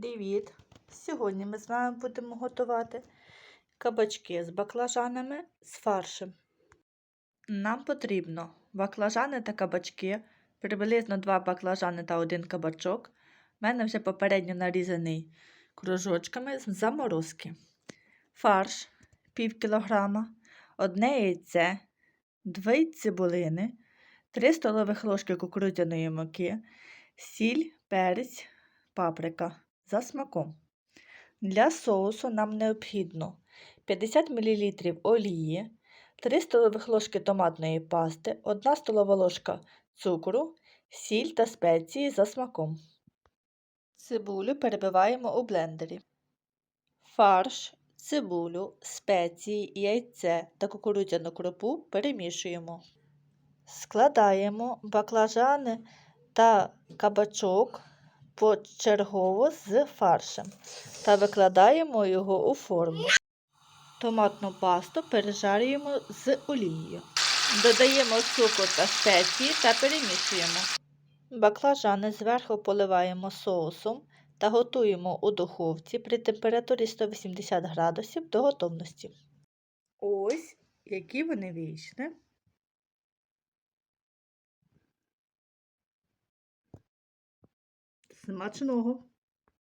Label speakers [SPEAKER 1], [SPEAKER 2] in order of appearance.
[SPEAKER 1] Привіт! Сьогодні ми з вами будемо готувати кабачки з баклажанами з фаршем. Нам потрібно баклажани та кабачки, приблизно 2 баклажани та 1 кабачок. У мене вже попередньо нарізаний кружочками з заморозки. Фарш пів кілограма, одне яйце, 2 цибулини, 3 столових ложки кукурудзяної муки, сіль, перець, паприка за смаком. Для соусу нам необхідно 50 мл олії, 3 столових ложки томатної пасти, 1 столова ложка цукру, сіль та спеції за смаком. Цибулю перебиваємо у блендері. Фарш, цибулю, спеції, яйце та кукурудзяну крупу перемішуємо. Складаємо баклажани та кабачок почергово з фаршем та викладаємо його у форму. Томатну пасту пережарюємо з олією. Додаємо цукор та спеції та перемішуємо. Баклажани зверху поливаємо соусом та готуємо у духовці при температурі 180 градусів до готовності. Ось які вони вийшли. Смачного!